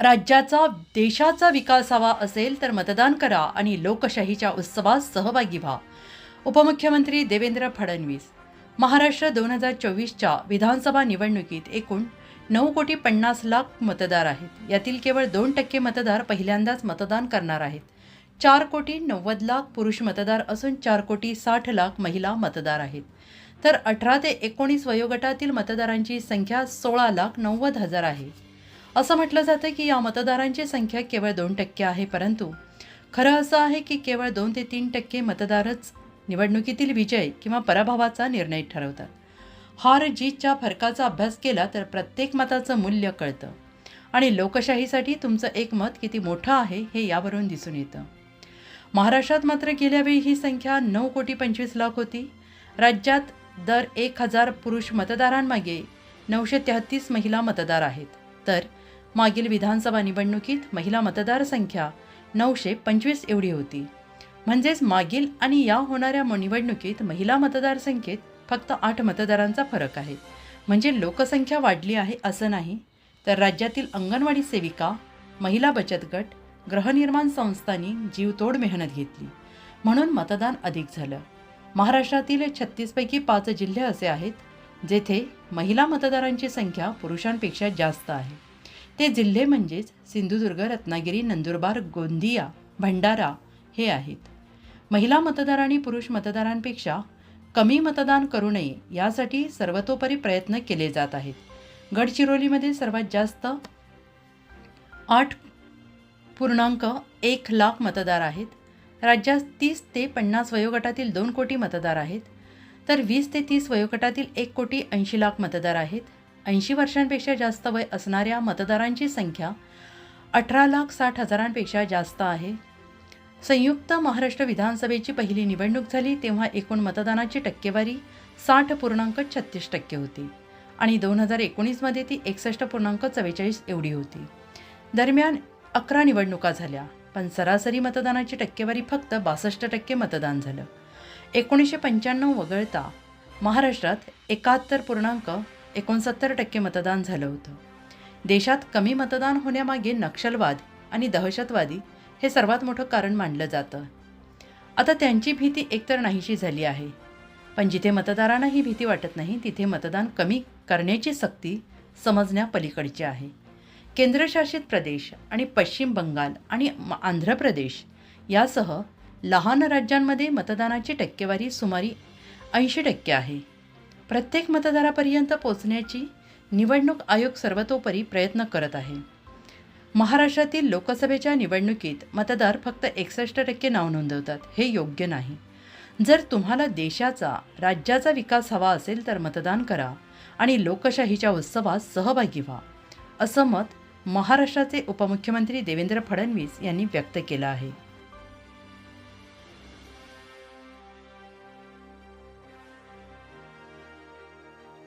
राज्याचा देशाचा विकास हवा असेल तर मतदान करा आणि लोकशाहीच्या उत्सवात सहभागी व्हा. उपमुख्यमंत्री देवेंद्र फडणवीस. महाराष्ट्र दोन हजार चोवीसच्या विधानसभा निवडणुकीत एकूण नऊ कोटी पन्नास लाख मतदार आहेत. यातील केवळ दोन टक्के मतदार पहिल्यांदाच मतदान करणार आहेत. चार कोटी नव्वद लाख पुरुष मतदार असून चार कोटी साठ लाख महिला मतदार आहेत. तर अठरा ते एकोणीस वयोगटातील मतदारांची संख्या सोळा लाख नव्वद हजार आहे. असं म्हटलं जातं की या मतदारांची संख्या केवळ दोन टक्के आहे परंतु खरं असं आहे की केवळ दोन ते तीन टक्के मतदारच निवडणुकीतील विजय किंवा पराभवाचा निर्णय ठरवतात. हार जीतच्या फरकाचा अभ्यास केला तर प्रत्येक मताचं मूल्य कळतं. आणि लोकशाहीसाठी तुमचं एक मत किती मोठं आहे हे यावरून दिसून येतं. महाराष्ट्रात मात्र गेल्यावेळी ही संख्या नऊ कोटी पंचवीस लाख होती. राज्यात दर एक हजार पुरुष मतदारांमागे नऊशे तेहतीस महिला मतदार आहेत. तर मागील विधानसभा निवडणुकीत महिला मतदारसंख्या नऊशे पंचवीस एवढी होती. म्हणजेच मागील आणि या होणाऱ्या म- निवडणुकीत महिला मतदारसंख्येत फक्त आठ मतदारांचा फरक आहे. म्हणजे लोकसंख्या वाढली आहे असं नाही तर राज्यातील अंगणवाडी सेविका महिला बचत गट गृहनिर्माण संस्थांनी जीवतोड मेहनत घेतली. म्हणून मतदान अधिक झालं. महाराष्ट्रातील छत्तीसपैकी पाच जिल्हे असे आहेत जेथे महिला मतदारांची संख्या पुरुषांपेक्षा जास्त आहे. ते जिल्हे म्हणजेच सिंधुदुर्ग रत्नागिरी नंदुरबार गोंदिया भंडारा हे आहेत. महिला मतदार आणि पुरुष मतदारांपेक्षा कमी मतदान करू नये यासाठी सर्वतोपरी प्रयत्न केले जात आहेत. गडचिरोलीमध्ये सर्वात जास्त आठ पूर्णांक एक लाख मतदार आहेत. राज्यात तीस ते पन्नास वयोगटातील दोन कोटी मतदार आहेत. तर वीस ते तीस वयोगटातील एक कोटी ऐंशी लाख मतदार आहेत. ऐंशी वर्षांपेक्षा जास्त वय असणाऱ्या मतदारांची संख्या अठरा लाख साठ हजारांपेक्षा जास्त आहे. संयुक्त महाराष्ट्र विधानसभेची पहिली निवडणूक झाली तेव्हा एकूण मतदानाची टक्केवारी साठ पूर्णांक छत्तीस टक्के होती आणि दोन हजार एकोणीसमध्ये ती एकसष्ट पूर्णांक चव्वेचाळीस एवढी होती. दरम्यान अकरा निवडणुका झाल्या पण सरासरी मतदानाची टक्केवारी फक्त बासष्ट टक्के मतदान झालं. एकोणीसशे पंच्याण्णव वगळता महाराष्ट्रात एकाहत्तर पूर्णांक एकोणसत्तर टक्के मतदान झालं होतं. देशात कमी मतदान होण्यामागे नक्षलवाद आणि दहशतवादी हे सर्वात मोठं कारण मानलं जातं. आता त्यांची भीती एकतर नाहीशी झाली आहे. पण जिथे मतदारांना ही भीती वाटत नाही तिथे मतदान कमी करण्याची सक्ती समजण्यापलीकडची आहे. केंद्रशासित प्रदेश आणि पश्चिम बंगाल आणि म- आंध्र प्रदेश यासह लहान राज्यांमध्ये मतदानाची टक्केवारी सुमारे ऐंशी टक्के आहे. प्रत्येक मतदारापर्यंत पोचण्याची निवडणूक आयोग सर्वतोपरी प्रयत्न करत आहे. महाराष्ट्रातील लोकसभेच्या निवडणुकीत मतदार फक्त एकसष्ट टक्के नाव नोंदवतात हे योग्य नाही. जर तुम्हाला देशाचा राज्याचा विकास हवा असेल तर मतदान करा आणि लोकशाहीच्या उत्सवात सहभागी व्हा असं मत महाराष्ट्राचे उपमुख्यमंत्री देवेंद्र फडणवीस यांनी व्यक्त केलं आहे.